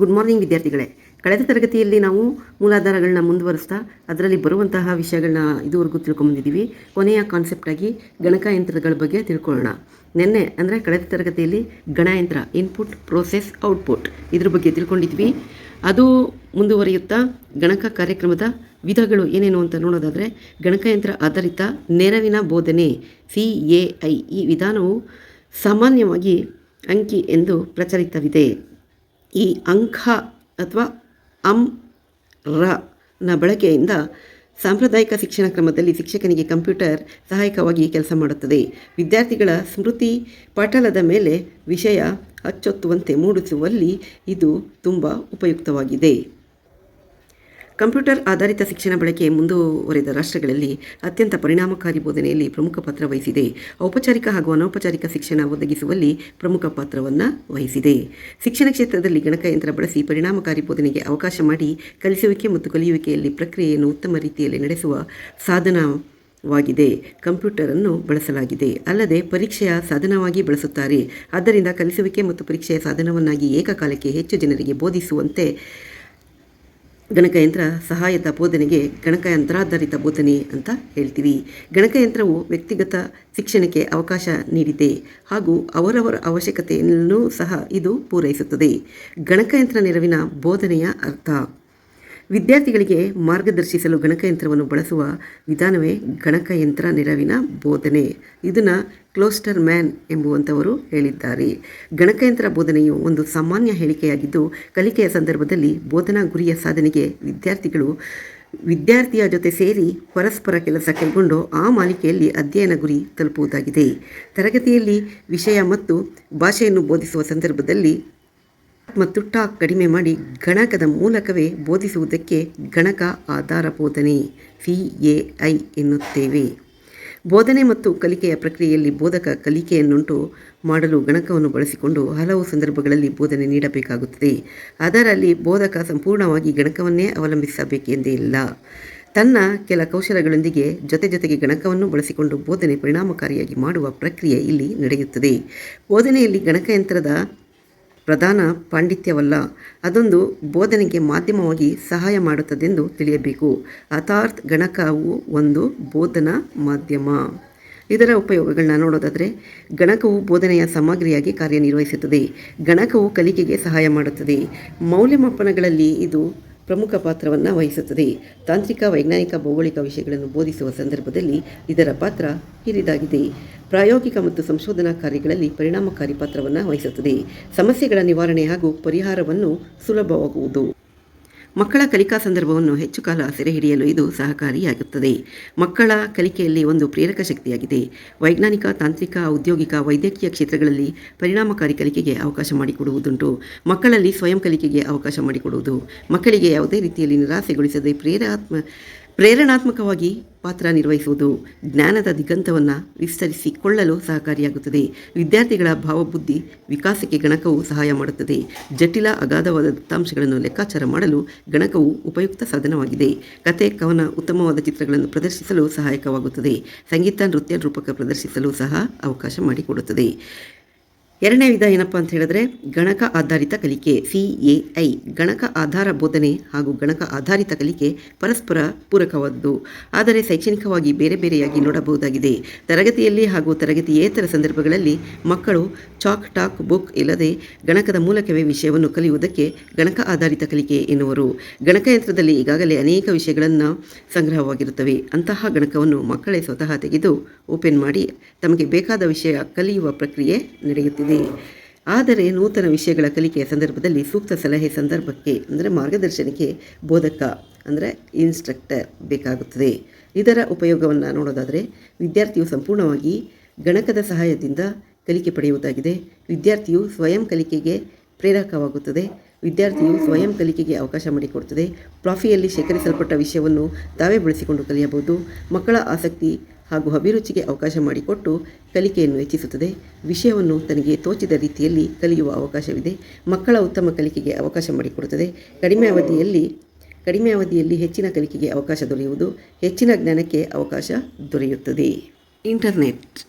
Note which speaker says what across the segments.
Speaker 1: Good morning ವಿದ್ಯಾರ್ಥಿಗಳೇ. ಕಳೆದ ತರಗತಿಯಲ್ಲಿ ನಾವು ಮೂಲಾಧಾರಗಳನ್ನ ಮುಂದುವರಿಸ್ತಾ ಅದರಲ್ಲಿ ಬರುವಂತಹ ವಿಷಯಗಳನ್ನ ಇದುವರೆಗೂ ತಿಳ್ಕೊಂಬಂದಿದ್ದೀವಿ. ಕೊನೆಯ ಕಾನ್ಸೆಪ್ಟ್ ಆಗಿ ಗಣಕಯಂತ್ರಗಳ ಬಗ್ಗೆ ತಿಳ್ಕೊಳ್ಳೋಣ. ನಿನ್ನೆ, ಅಂದರೆ ಕಳೆದ ತರಗತಿಯಲ್ಲಿ ಗಣಯಂತ್ರ ಇನ್ಪುಟ್ ಪ್ರೋಸೆಸ್ ಔಟ್ಪುಟ್ ಇದ್ರ ಬಗ್ಗೆ ತಿಳ್ಕೊಂಡಿದ್ವಿ. ಅದು ಮುಂದುವರಿಯುತ್ತಾ ಗಣಕ ಕಾರ್ಯಕ್ರಮದ ವಿಧಗಳು ಏನೇನು ಅಂತ ನೋಡೋದಾದರೆ ಗಣಕಯಂತ್ರ ಆಧಾರಿತ ನೆರವಿನ ಬೋಧನೆ ಸಿ ಎ ಐ ಈ ವಿಧಾನವು ಸಾಮಾನ್ಯವಾಗಿ ಅಂಕಿ ಎಂದು ಪ್ರಚಲಿತವಿದೆ. ಈ ಅಂಖ ಅಥವಾ ಅಂ ರ ನ ಬಳಕೆಯಿಂದ ಸಾಂಪ್ರದಾಯಿಕ ಶಿಕ್ಷಣ ಕ್ರಮದಲ್ಲಿ ಶಿಕ್ಷಕನಿಗೆ ಕಂಪ್ಯೂಟರ್ ಸಹಾಯಕವಾಗಿ ಕೆಲಸ ಮಾಡುತ್ತದೆ. ವಿದ್ಯಾರ್ಥಿಗಳ ಸ್ಮೃತಿ ಪಟಲದ ಮೇಲೆ ವಿಷಯ ಅಚ್ಚೊತ್ತುವಂತೆ ಮೂಡಿಸುವಲ್ಲಿ ಇದು ತುಂಬ ಉಪಯುಕ್ತವಾಗಿದೆ. ಕಂಪ್ಯೂಟರ್ ಆಧಾರಿತ ಶಿಕ್ಷಣ ಬಳಕೆ ಮುಂದುವರೆದ ರಾಷ್ಟ್ರಗಳಲ್ಲಿ ಅತ್ಯಂತ ಪರಿಣಾಮಕಾರಿ ಬೋಧನೆಯಲ್ಲಿ ಪ್ರಮುಖ ಪಾತ್ರ ವಹಿಸಿದೆ. ಔಪಚಾರಿಕ ಹಾಗೂ ಅನೌಪಚಾರಿಕ ಶಿಕ್ಷಣ ಒದಗಿಸುವಲ್ಲಿ ಪ್ರಮುಖ ಪಾತ್ರವನ್ನು ವಹಿಸಿದೆ. ಶಿಕ್ಷಣ ಕ್ಷೇತ್ರದಲ್ಲಿ ಗಣಕಯಂತ್ರ ಬಳಸಿ ಪರಿಣಾಮಕಾರಿ ಬೋಧನೆಗೆ ಅವಕಾಶ ಮಾಡಿ ಕಲಿಸುವಿಕೆ ಮತ್ತು ಕಲಿಯುವಿಕೆಯಲ್ಲಿ ಪ್ರಕ್ರಿಯೆಯನ್ನು ಉತ್ತಮ ರೀತಿಯಲ್ಲಿ ನಡೆಸುವ ಸಾಧನವಾಗಿದೆ. ಕಂಪ್ಯೂಟರನ್ನು ಬಳಸಲಾಗಿದೆ. ಅಲ್ಲದೆ ಪರೀಕ್ಷೆಯ ಸಾಧನವಾಗಿ ಬಳಸುತ್ತಾರೆ. ಆದ್ದರಿಂದ ಕಲಿಸುವಿಕೆ ಮತ್ತು ಪರೀಕ್ಷೆಯ ಸಾಧನವನ್ನಾಗಿ ಏಕಕಾಲಕ್ಕೆ ಹೆಚ್ಚು ಜನರಿಗೆ ಬೋಧಿಸುವಂತೆ ಗಣಕಯಂತ್ರ ಸಹಾಯದ ಬೋಧನೆಗೆ ಗಣಕಯಂತ್ರಾಧಾರಿತ ಬೋಧನೆ ಅಂತ ಹೇಳ್ತೀವಿ. ಗಣಕಯಂತ್ರವು ವ್ಯಕ್ತಿಗತ ಶಿಕ್ಷಣಕ್ಕೆ ಅವಕಾಶ ನೀಡಿದೆ ಹಾಗೂ ಅವರವರ ಅವಶ್ಯಕತೆಯನ್ನು ಸಹ ಇದು ಪೂರೈಸುತ್ತದೆ. ಗಣಕಯಂತ್ರ ನೆರವಿನ ಬೋಧನೆಯ ಅರ್ಥ. ವಿದ್ಯಾರ್ಥಿಗಳಿಗೆ ಮಾರ್ಗದರ್ಶಿಸಲು ಗಣಕಯಂತ್ರವನ್ನು ಬಳಸುವ ವಿಧಾನವೇ ಗಣಕಯಂತ್ರ ನೆರವಿನ ಬೋಧನೆ. ಇದನ್ನು ಕ್ಲೋಸ್ಟರ್ ಮ್ಯಾನ್ ಎಂಬುವಂಥವರು ಹೇಳಿದ್ದಾರೆ. ಗಣಕಯಂತ್ರ ಬೋಧನೆಯು ಒಂದು ಸಾಮಾನ್ಯ ಹೇಳಿಕೆಯಾಗಿದ್ದು, ಕಲಿಕೆಯ ಸಂದರ್ಭದಲ್ಲಿ ಬೋಧನಾ ಗುರಿಯ ಸಾಧನೆಗೆ ವಿದ್ಯಾರ್ಥಿಗಳು ವಿದ್ಯಾರ್ಥಿಯ ಜೊತೆ ಸೇರಿ ಪರಸ್ಪರ ಕೆಲಸ ಕೈಗೊಂಡು ಆ ಮಾಲಿಕೆಯಲ್ಲಿ ಅಧ್ಯಯನ ಗುರಿ ತಲುಪುವುದಾಗಿದೆ. ತರಗತಿಯಲ್ಲಿ ವಿಷಯ ಮತ್ತು ಭಾಷೆಯನ್ನು ಬೋಧಿಸುವ ಸಂದರ್ಭದಲ್ಲಿ ಮತ್ತು ಟಾಕ್ ಕಡಿಮೆ ಮಾಡಿ ಗಣಕದ ಮೂಲಕವೇ ಬೋಧಿಸುವುದಕ್ಕೆ ಗಣಕ ಆಧಾರ ಬೋಧನೆ, ಸಿ ಎ ಐ ಎನ್ನುತ್ತೇವೆ. ಬೋಧನೆ ಮತ್ತು ಕಲಿಕೆಯ ಪ್ರಕ್ರಿಯೆಯಲ್ಲಿ ಬೋಧಕ ಕಲಿಕೆಯನ್ನುಂಟು ಮಾಡಲು ಗಣಕವನ್ನು ಬಳಸಿಕೊಂಡು ಹಲವು ಸಂದರ್ಭಗಳಲ್ಲಿ ಬೋಧನೆ ನೀಡಬೇಕಾಗುತ್ತದೆ. ಅದರಲ್ಲಿ ಬೋಧಕ ಸಂಪೂರ್ಣವಾಗಿ ಗಣಕವನ್ನೇ ಅವಲಂಬಿಸಬೇಕೆಂದೇ ಇಲ್ಲ ತನ್ನ ಕೆಲ ಕೌಶಲಗಳೊಂದಿಗೆ ಜೊತೆ ಜೊತೆಗೆ ಗಣಕವನ್ನು ಬಳಸಿಕೊಂಡು ಬೋಧನೆ ಪರಿಣಾಮಕಾರಿಯಾಗಿ ಮಾಡುವ ಪ್ರಕ್ರಿಯೆ ಇಲ್ಲಿ ನಡೆಯುತ್ತದೆ. ಬೋಧನೆಯಲ್ಲಿ ಗಣಕಯಂತ್ರದ ಪ್ರಧಾನ ಪಾಂಡಿತ್ಯವಲ್ಲ, ಅದೊಂದು ಬೋಧನೆಗೆ ಮಾಧ್ಯಮವಾಗಿ ಸಹಾಯ ಮಾಡುತ್ತದೆಂದು ತಿಳಿಯಬೇಕು. ಅಥಾರ್ಥ್ ಗಣಕವು ಒಂದು ಬೋಧನಾ ಮಾಧ್ಯಮ. ಇದರ ಉಪಯೋಗಗಳನ್ನ ನೋಡೋದಾದರೆ, ಗಣಕವು ಬೋಧನೆಯ ಸಾಮಗ್ರಿಯಾಗಿ ಕಾರ್ಯನಿರ್ವಹಿಸುತ್ತದೆ. ಗಣಕವು ಕಲಿಕೆಗೆ ಸಹಾಯ ಮಾಡುತ್ತದೆ. ಮೌಲ್ಯಮಾಪನಗಳಲ್ಲಿ ಇದು ಪ್ರಮುಖ ಪಾತ್ರವನ್ನು ವಹಿಸುತ್ತದೆ. ತಾಂತ್ರಿಕ, ವೈಜ್ಞಾನಿಕ, ಭೌಗೋಳಿಕ ವಿಷಯಗಳನ್ನು ಬೋಧಿಸುವ ಸಂದರ್ಭದಲ್ಲಿ ಇದರ ಪಾತ್ರ ಹಿರಿದಾಗಿದೆ. ಪ್ರಾಯೋಗಿಕ ಮತ್ತು ಸಂಶೋಧನಾ ಕಾರ್ಯಗಳಲ್ಲಿ ಪರಿಣಾಮಕಾರಿ ಪಾತ್ರವನ್ನು ವಹಿಸುತ್ತದೆ. ಸಮಸ್ಯೆಗಳ ನಿವಾರಣೆ ಹಾಗೂ ಪರಿಹಾರವನ್ನು ಸುಲಭವಾಗುವುದು. ಮಕ್ಕಳ ಕಲಿಕಾ ಸಂದರ್ಭವನ್ನು ಹೆಚ್ಚು ಕಾಲ ಸೆರೆ ಹಿಡಿಯಲು ಇದು ಸಹಕಾರಿಯಾಗುತ್ತದೆ. ಮಕ್ಕಳ ಕಲಿಕೆಯಲ್ಲಿ ಒಂದು ಪ್ರೇರಕ ಶಕ್ತಿಯಾಗಿದೆ. ವೈಜ್ಞಾನಿಕ, ತಾಂತ್ರಿಕ, ಔದ್ಯೋಗಿಕ, ವೈದ್ಯಕೀಯ ಕ್ಷೇತ್ರಗಳಲ್ಲಿ ಪರಿಣಾಮಕಾರಿ ಕಲಿಕೆಗೆ ಅವಕಾಶ ಮಾಡಿಕೊಡುವುದುಂಟು. ಮಕ್ಕಳಲ್ಲಿ ಸ್ವಯಂ ಕಲಿಕೆಗೆ ಅವಕಾಶ ಮಾಡಿಕೊಡುವುದು. ಮಕ್ಕಳಿಗೆ ಯಾವುದೇ ರೀತಿಯಲ್ಲಿ ನಿರಾಸೆಗೊಳಿಸದೆ ಪ್ರೇರಾತ್ಮ ಪ್ರೇರಣಾತ್ಮಕವಾಗಿ ಪಾತ್ರ ನಿರ್ವಹಿಸುವುದು ಜ್ಞಾನದ ದಿಗಂತವನ್ನು ವಿಸ್ತರಿಸಿಕೊಳ್ಳಲು ಸಹಕಾರಿಯಾಗುತ್ತದೆ. ವಿದ್ಯಾರ್ಥಿಗಳ ಭಾವಬುದ್ಧಿ ವಿಕಾಸಕ್ಕೆ ಗಣಕವು ಸಹಾಯ ಮಾಡುತ್ತದೆ. ಜಟಿಲ ಅಗಾಧವಾದ ದತ್ತಾಂಶಗಳನ್ನು ಲೆಕ್ಕಾಚಾರ ಮಾಡಲು ಗಣಕವು ಉಪಯುಕ್ತ ಸಾಧನವಾಗಿದೆ. ಕತೆ ಕವನ, ಉತ್ತಮವಾದ ಚಿತ್ರಗಳನ್ನು ಪ್ರದರ್ಶಿಸಲು ಸಹಾಯಕವಾಗುತ್ತದೆ. ಸಂಗೀತ, ನೃತ್ಯ ರೂಪಕ ಪ್ರದರ್ಶಿಸಲು ಸಹ ಅವಕಾಶ ಮಾಡಿಕೊಡುತ್ತದೆ. ಎರಡನೇ ವಿಧ ಏನಪ್ಪ ಅಂತ ಹೇಳಿದ್ರೆ ಗಣಕ ಆಧಾರಿತ ಕಲಿಕೆ ಸಿ ಎ ಐ ಗಣಕ ಆಧಾರ ಬೋಧನೆ ಹಾಗೂ ಗಣಕ ಆಧಾರಿತ ಕಲಿಕೆ ಪರಸ್ಪರ ಪೂರಕವಾದದ್ದು ಆದರೆ ಶೈಕ್ಷಣಿಕವಾಗಿ ಬೇರೆ ಬೇರೆಯಾಗಿ ನೋಡಬಹುದಾಗಿದೆ. ತರಗತಿಯಲ್ಲಿ ಹಾಗೂ ತರಗತಿಯೇತರ ಸಂದರ್ಭಗಳಲ್ಲಿ ಮಕ್ಕಳು ಚಾಕ್ ಟಾಕ್ ಬುಕ್ ಇಲ್ಲದೆ ಗಣಕದ ಮೂಲಕವೇ ವಿಷಯವನ್ನು ಕಲಿಯುವುದಕ್ಕೆ ಗಣಕ ಆಧಾರಿತ ಕಲಿಕೆ ಎನ್ನುವರು. ಗಣಕಯಂತ್ರದಲ್ಲಿ ಈಗಾಗಲೇ ಅನೇಕ ವಿಷಯಗಳನ್ನು ಸಂಗ್ರಹವಾಗಿರುತ್ತವೆ. ಅಂತಹ ಗಣಕವನ್ನು ಮಕ್ಕಳೇ ಸ್ವತಃ ತೆಗೆದು ಓಪನ್ ಮಾಡಿ ತಮಗೆ ಬೇಕಾದ ವಿಷಯ ಕಲಿಯುವ ಪ್ರಕ್ರಿಯೆ ನಡೆಯುತ್ತಿದೆ. ಆದರೆ ನೂತನ ವಿಷಯಗಳ ಕಲಿಕೆಯ ಸಂದರ್ಭದಲ್ಲಿ ಸೂಕ್ತ ಸಲಹೆ ಸಂದರ್ಭಕ್ಕೆ, ಅಂದರೆ ಮಾರ್ಗದರ್ಶನಕ್ಕೆ ಬೋಧಕ, ಅಂದರೆ ಇನ್ಸ್ಟ್ರಕ್ಟರ್ ಬೇಕಾಗುತ್ತದೆ. ಇದರ ಉಪಯೋಗವನ್ನು ನೋಡೋದಾದರೆ, ವಿದ್ಯಾರ್ಥಿಯು ಸಂಪೂರ್ಣವಾಗಿ ಗಣಕದ ಸಹಾಯದಿಂದ ಕಲಿಕೆ ಪಡೆಯುವುದಾಗಿದೆ. ವಿದ್ಯಾರ್ಥಿಯು ಸ್ವಯಂ ಕಲಿಕೆಗೆ ಪ್ರೇರಕವಾಗುತ್ತದೆ. ವಿದ್ಯಾರ್ಥಿಯು ಸ್ವಯಂ ಕಲಿಕೆಗೆ ಅವಕಾಶ ಮಾಡಿಕೊಡುತ್ತದೆ. ಪ್ರಾಫಿಯಲ್ಲಿ ಶೇಖರಿಸಲ್ಪಟ್ಟ ವಿಷಯವನ್ನು ತಾವೇ ಬಳಸಿಕೊಂಡು ಕಲಿಯಬಹುದು. ಮಕ್ಕಳ ಆಸಕ್ತಿ ಹಾಗೂ ಅಭಿರುಚಿಗೆ ಅವಕಾಶ ಮಾಡಿಕೊಟ್ಟು ಕಲಿಕೆಯನ್ನು ಹೆಚ್ಚಿಸುತ್ತದೆ. ವಿಷಯವನ್ನು ತನಗೆ ತೋಚಿದ ರೀತಿಯಲ್ಲಿ ಕಲಿಯುವ ಅವಕಾಶವಿದೆ. ಮಕ್ಕಳ ಉತ್ತಮ ಕಲಿಕೆಗೆ ಅವಕಾಶ ಮಾಡಿಕೊಡುತ್ತದೆ. ಕಡಿಮೆ ಅವಧಿಯಲ್ಲಿ ಕಡಿಮೆ ಅವಧಿಯಲ್ಲಿ ಹೆಚ್ಚಿನ ಕಲಿಕೆಗೆ ಅವಕಾಶ ದೊರೆಯುವುದು ಹೆಚ್ಚಿನ ಜ್ಞಾನಕ್ಕೆ ಅವಕಾಶ ದೊರೆಯುತ್ತದೆ. ಇಂಟರ್ನೆಟ್.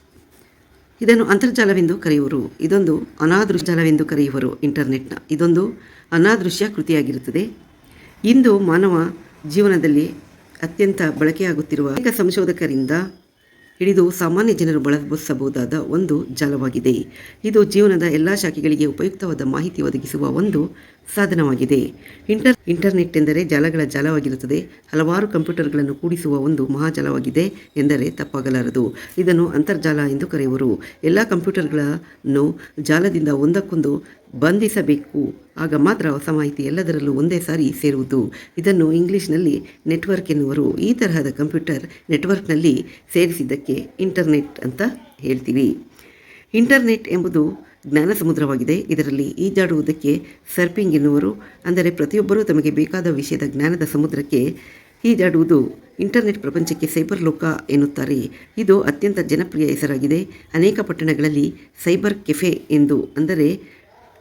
Speaker 1: ಇದನ್ನು ಅಂತರ್ಜಾಲವೆಂದು ಕರೆಯುವರು. ಇದೊಂದು ಅನಾದೃಶ್ಯ ಜಾಲವೆಂದು ಕರೆಯುವರು ಇಂಟರ್ನೆಟ್ನ. ಇದೊಂದು ಅನಾದೃಶ್ಯ ಕೃತಿಯಾಗಿರುತ್ತದೆ. ಇಂದು ಮಾನವ ಜೀವನದಲ್ಲಿ ಅತ್ಯಂತ ಬಳಕೆಯಾಗುತ್ತಿರುವ ಅನೇಕ ಸಂಶೋಧಕರಿಂದ ಹಿಡಿದು ಸಾಮಾನ್ಯ ಜನರು ಬಳಸಬಹುದಾದ ಒಂದು ಜಾಲವಾಗಿದೆ. ಇದು ಜೀವನದ ಎಲ್ಲ ಶಾಖೆಗಳಿಗೆ ಉಪಯುಕ್ತವಾದ ಮಾಹಿತಿ ಒದಗಿಸುವ ಒಂದು ಸಾಧನವಾಗಿದೆ. ಇಂಟರ್, ಇಂಟರ್ನೆಟ್ ಎಂದರೆ ಜಾಲಗಳ ಜಾಲವಾಗಿರುತ್ತದೆ. ಹಲವಾರು ಕಂಪ್ಯೂಟರ್ಗಳನ್ನು ಕೂಡಿಸುವ ಒಂದು ಮಹಾಜಾಲವಾಗಿದೆ ಎಂದರೆ ತಪ್ಪಾಗಲಾರದು. ಇದನ್ನು ಅಂತರ್ಜಾಲ ಎಂದು ಕರೆಯುವರು. ಎಲ್ಲ ಕಂಪ್ಯೂಟರ್ಗಳನ್ನು ಜಾಲದಿಂದ ಒಂದಕ್ಕೊಂದು ಬಂಧಿಸಬೇಕು. ಆಗ ಮಾತ್ರ ಹೊಸ ಮಾಹಿತಿ ಎಲ್ಲದರಲ್ಲೂ ಒಂದೇ ಸಾರಿ ಸೇರುವುದು. ಇದನ್ನು ಇಂಗ್ಲಿಷ್ನಲ್ಲಿ ನೆಟ್ವರ್ಕ್ ಎನ್ನುವರು. ಈ ತರಹದ ಕಂಪ್ಯೂಟರ್ ನೆಟ್ವರ್ಕ್ನಲ್ಲಿ ಸೇರಿಸಿದ್ದಕ್ಕೆ ಇಂಟರ್ನೆಟ್ ಅಂತ ಹೇಳ್ತೀವಿ. ಇಂಟರ್ನೆಟ್ ಎಂಬುದು ಜ್ಞಾನ ಸಮುದ್ರವಾಗಿದೆ. ಇದರಲ್ಲಿ ಈಜಾಡುವುದಕ್ಕೆ ಸರ್ಪಿಂಗ್ ಎನ್ನುವರು. ಅಂದರೆ ಪ್ರತಿಯೊಬ್ಬರೂ ತಮಗೆ ಬೇಕಾದ ವಿಷಯದ ಜ್ಞಾನದ ಸಮುದ್ರಕ್ಕೆ ಈಜಾಡುವುದು ಇಂಟರ್ನೆಟ್ ಪ್ರಪಂಚಕ್ಕೆ ಸೈಬರ್ ಲೋಕ ಎನ್ನುತ್ತಾರೆ. ಇದು ಅತ್ಯಂತ ಜನಪ್ರಿಯ ಹೆಸರಾಗಿದೆ. ಅನೇಕ ಪಟ್ಟಣಗಳಲ್ಲಿ ಸೈಬರ್ ಕೆಫೆ ಎಂದು ಅಂದರೆ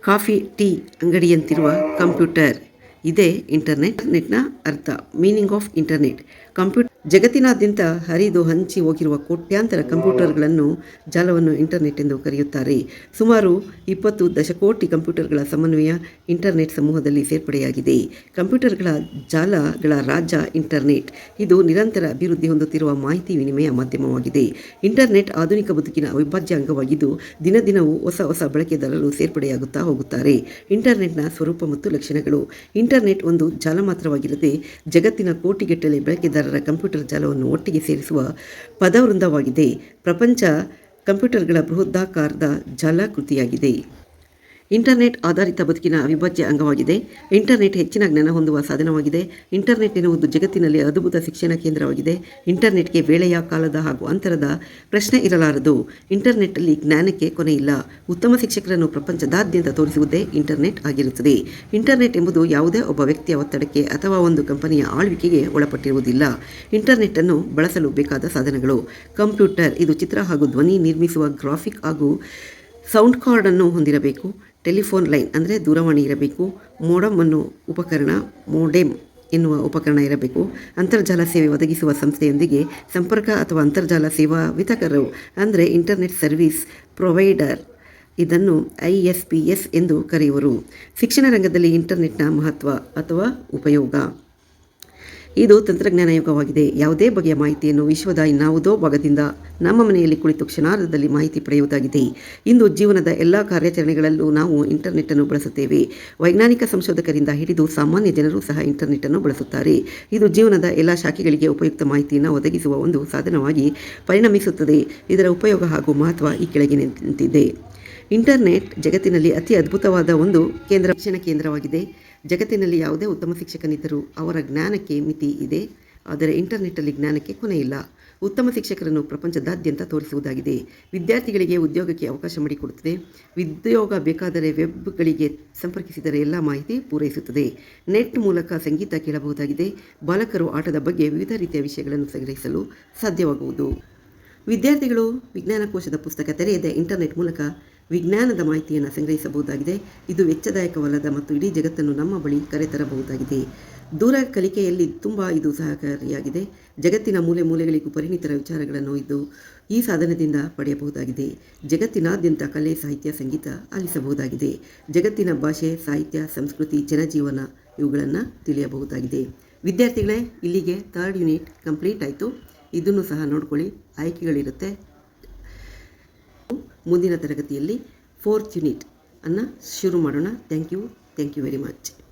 Speaker 1: ಕಾಫಿ ಟೀ ಅಂಗಡಿಯಂತಿರುವ ಕಂಪ್ಯೂಟರ್. ಇದೇ ಇಂಟರ್ನೆಟ್ ನೆಟ್ನ ಅರ್ಥ. Meaning of internet. ಕಂಪ್ಯೂಟರ್ ಜಗತ್ತಿನಾದ್ಯಂತ ಹರಿದು ಹಂಚಿ ಹೋಗಿರುವ ಕೋಟ್ಯಾಂತರ ಕಂಪ್ಯೂಟರ್ಗಳನ್ನು ಜಾಲವನ್ನು ಇಂಟರ್ನೆಟ್ ಎಂದು ಕರೆಯುತ್ತಾರೆ. ಸುಮಾರು ಇಪ್ಪತ್ತು ದಶಕೋಟಿ ಕಂಪ್ಯೂಟರ್ಗಳ ಸಮನ್ವಯ ಇಂಟರ್ನೆಟ್ ಸಮೂಹದಲ್ಲಿ ಸೇರ್ಪಡೆಯಾಗಿದೆ. ಕಂಪ್ಯೂಟರ್ಗಳ ಜಾಲಗಳ ರಾಜ ಇಂಟರ್ನೆಟ್. ಇದು ನಿರಂತರ ಅಭಿವೃದ್ಧಿ ಹೊಂದುತ್ತಿರುವ ಮಾಹಿತಿ ವಿನಿಮಯ ಮಾಧ್ಯಮವಾಗಿದೆ. ಇಂಟರ್ನೆಟ್ ಆಧುನಿಕ ಬದುಕಿನ ಅವಿಭಾಜ್ಯ ಅಂಗವಾಗಿದ್ದು, ದಿನ ದಿನವೂ ಹೊಸ ಹೊಸ ಬಳಕೆದಾರರು ಸೇರ್ಪಡೆಯಾಗುತ್ತಾ ಹೋಗುತ್ತಾರೆ. ಇಂಟರ್ನೆಟ್ನ ಸ್ವರೂಪ ಮತ್ತು ಲಕ್ಷಣಗಳು. ಇಂಟರ್ನೆಟ್ ಒಂದು ಜಾಲ ಮಾತ್ರವಾಗಿರದೆ ಜಗತ್ತಿನ ಕೋಟಿಗಟ್ಟಲೆ ಬಳಕೆದಾರರ ಕಂಪ್ಯೂಟರ್ ಜಾಲವನ್ನು ಒಟ್ಟಿಗೆ ಸೇರಿಸುವ ಪದವೃಂದವಾಗಿದೆ. ಪ್ರಪಂಚ ಕಂಪ್ಯೂಟರ್ಗಳ ಬೃಹದಾಕಾರದ ಜಾಲಾಕೃತಿಯಾಗಿದೆ. ಇಂಟರ್ನೆಟ್ ಆಧಾರಿತ ಬದುಕಿನ ಅವಿಭಾಜ್ಯ ಅಂಗವಾಗಿದೆ. ಇಂಟರ್ನೆಟ್ ಹೆಚ್ಚಿನ ಜ್ಞಾನ ಹೊಂದುವ ಸಾಧನವಾಗಿದೆ. ಇಂಟರ್ನೆಟ್ ಎನ್ನುವುದು ಜಗತ್ತಿನಲ್ಲಿ ಅದ್ಭುತ ಶಿಕ್ಷಣ ಕೇಂದ್ರವಾಗಿದೆ. ಇಂಟರ್ನೆಟ್ಗೆ ವೇಳೆಯ ಕಾಲದ ಹಾಗೂ ಅಂತರದ ಪ್ರಶ್ನೆ ಇರಲಾರದು. ಇಂಟರ್ನೆಟ್ಟಲ್ಲಿ ಜ್ಞಾನಕ್ಕೆ ಕೊನೆಯಿಲ್ಲ ಉತ್ತಮ ಶಿಕ್ಷಕರನ್ನು ಪ್ರಪಂಚದಾದ್ಯಂತ ತೋರಿಸುವುದೇ ಇಂಟರ್ನೆಟ್ ಆಗಿರುತ್ತದೆ. ಇಂಟರ್ನೆಟ್ ಎಂಬುದು ಯಾವುದೇ ಒಬ್ಬ ವ್ಯಕ್ತಿಯ ಒತ್ತಡಕ್ಕೆ ಅಥವಾ ಒಂದು ಕಂಪನಿಯ ಆಳ್ವಿಕೆಗೆ ಒಳಪಟ್ಟಿರುವುದಿಲ್ಲ. ಇಂಟರ್ನೆಟ್ಟನ್ನು ಬಳಸಲು ಬೇಕಾದ ಸಾಧನಗಳು. ಕಂಪ್ಯೂಟರ್, ಇದು ಚಿತ್ರ ಹಾಗೂ ಧ್ವನಿ ನಿರ್ಮಿಸುವ ಗ್ರಾಫಿಕ್ ಹಾಗೂ ಸೌಂಡ್ ಕಾರ್ಡನ್ನು ಹೊಂದಿರಬೇಕು. ಟೆಲಿಫೋನ್ ಲೈನ್ ಅಂದರೆ ದೂರವಾಣಿ ಇರಬೇಕು. ಮೋಡಮ್ ಅನ್ನು ಉಪಕರಣ, ಮೋಡೆಮ್ ಎನ್ನುವ ಉಪಕರಣ ಇರಬೇಕು. ಅಂತರ್ಜಾಲ ಸೇವೆ ಒದಗಿಸುವ ಸಂಸ್ಥೆಯೊಂದಿಗೆ ಸಂಪರ್ಕ ಅಥವಾ ಅಂತರ್ಜಾಲ ಸೇವಾ ವಿತಕರು ಅಂದರೆ ಇಂಟರ್ನೆಟ್ ಸರ್ವಿಸ್ ಪ್ರೊವೈಡರ್. ಇದನ್ನು ಐ ಎಸ್ ಪಿ ಎಸ್ ಎಂದು ಕರೆಯುವರು. ಶಿಕ್ಷಣ ರಂಗದಲ್ಲಿ ಇಂಟರ್ನೆಟ್ನ ಮಹತ್ವ ಅಥವಾ ಉಪಯೋಗ? ಇದು ತಂತ್ರಜ್ಞಾನ ಯುಗವಾಗಿದೆ ಯಾವುದೇ ಬಗೆಯ ಮಾಹಿತಿಯನ್ನು ವಿಶ್ವದ ಇನ್ನಾವುದೋ ಭಾಗದಿಂದ ನಮ್ಮ ಮನೆಯಲ್ಲಿ ಕುಳಿತು ಕ್ಷಣಾರ್ಧದಲ್ಲಿ ಮಾಹಿತಿ ಪಡೆಯುವುದಾಗಿದೆ. ಇಂದು ಜೀವನದ ಎಲ್ಲ ಕಾರ್ಯಾಚರಣೆಗಳಲ್ಲೂ ನಾವು ಇಂಟರ್ನೆಟ್ಟನ್ನು ಬಳಸುತ್ತೇವೆ. ವೈಜ್ಞಾನಿಕ ಸಂಶೋಧಕರಿಂದ ಹಿಡಿದು ಸಾಮಾನ್ಯ ಜನರು ಸಹ ಇಂಟರ್ನೆಟ್ಟನ್ನು ಬಳಸುತ್ತಾರೆ. ಇದು ಜೀವನದ ಎಲ್ಲ ಶಾಖೆಗಳಿಗೆ ಉಪಯುಕ್ತ ಮಾಹಿತಿಯನ್ನು ಒದಗಿಸುವ ಒಂದು ಸಾಧನವಾಗಿ ಪರಿಣಮಿಸುತ್ತದೆ. ಇದರ ಉಪಯೋಗ ಹಾಗೂ ಮಹತ್ವ ಈ ಕೆಳಗೆ ನಿಂತಿದೆ. ಇಂಟರ್ನೆಟ್ ಜಗತ್ತಿನಲ್ಲಿ ಅತಿ ಅದ್ಭುತವಾದ ಒಂದು ಕೇಂದ್ರ ಶಿಕ್ಷಣ ಕೇಂದ್ರವಾಗಿದೆ. ಜಗತ್ತಿನಲ್ಲಿ ಯಾವುದೇ ಉತ್ತಮ ಶಿಕ್ಷಕನಿದ್ದರೂ ಅವರ ಜ್ಞಾನಕ್ಕೆ ಮಿತಿ ಇದೆ. ಆದರೆ ಇಂಟರ್ನೆಟ್ಟಲ್ಲಿ ಜ್ಞಾನಕ್ಕೆ ಕೊನೆಯಿಲ್ಲ ಉತ್ತಮ ಶಿಕ್ಷಕರನ್ನು ಪ್ರಪಂಚದಾದ್ಯಂತ ತೋರಿಸುವುದಾಗಿದೆ. ವಿದ್ಯಾರ್ಥಿಗಳಿಗೆ ಉದ್ಯೋಗಕ್ಕೆ ಅವಕಾಶ ಮಾಡಿಕೊಡುತ್ತದೆ. ಉದ್ಯೋಗ ಬೇಕಾದರೆ ವೆಬ್ಗಳಿಗೆ ಸಂಪರ್ಕಿಸಿದರೆ ಎಲ್ಲ ಮಾಹಿತಿ ಪೂರೈಸುತ್ತದೆ. ನೆಟ್ ಮೂಲಕ ಸಂಗೀತ ಕೇಳಬಹುದಾಗಿದೆ. ಬಾಲಕರು ಆಟದ ಬಗ್ಗೆ ವಿವಿಧ ರೀತಿಯ ವಿಷಯಗಳನ್ನು ಸಂಗ್ರಹಿಸಲು ಸಾಧ್ಯವಾಗುವುದು. ವಿದ್ಯಾರ್ಥಿಗಳು ವಿಜ್ಞಾನ ಕೋಶದ ಪುಸ್ತಕ ತೆರೆಯದೆ ಇಂಟರ್ನೆಟ್ ಮೂಲಕ ವಿಜ್ಞಾನದ ಮಾಹಿತಿಯನ್ನು ಸಂಗ್ರಹಿಸಬಹುದಾಗಿದೆ. ಇದು ವೆಚ್ಚದಾಯಕವಲ್ಲದ ಮತ್ತು ಇಡೀ ಜಗತ್ತನ್ನು ನಮ್ಮ ಬಳಿ ಕರೆತರಬಹುದಾಗಿದೆ. ದೂರ ಕಲಿಕೆಯಲ್ಲಿ ತುಂಬ ಇದು ಸಹಕಾರಿಯಾಗಿದೆ. ಜಗತ್ತಿನ ಮೂಲೆ ಮೂಲೆಗಳಿಗೂ ಪರಿಣಿತರ ವಿಚಾರಗಳನ್ನು ಇದು ಈ ಸಾಧನದಿಂದ ಪಡೆಯಬಹುದಾಗಿದೆ. ಜಗತ್ತಿನಾದ್ಯಂತ ಕಲೆ, ಸಾಹಿತ್ಯ, ಸಂಗೀತ ಆಲಿಸಬಹುದಾಗಿದೆ. ಜಗತ್ತಿನ ಭಾಷೆ, ಸಾಹಿತ್ಯ, ಸಂಸ್ಕೃತಿ, ಜನಜೀವನ ಇವುಗಳನ್ನು ತಿಳಿಯಬಹುದಾಗಿದೆ. ವಿದ್ಯಾರ್ಥಿಗಳೇ, ಇಲ್ಲಿಗೆ ಥರ್ಡ್ ಯೂನಿಟ್ ಕಂಪ್ಲೀಟ್ ಆಯಿತು. ಇದನ್ನು ಸಹ ನೋಡ್ಕೊಳ್ಳಿ. ಆಯ್ಕೆಗಳಿರುತ್ತೆ. ಮುಂದಿನ ತರಗತಿಯಲ್ಲಿ ಫೋರ್ತ್ ಯುನಿಟ್ ಅನ್ನು ಶುರು ಮಾಡೋಣ. Thank you thank you very much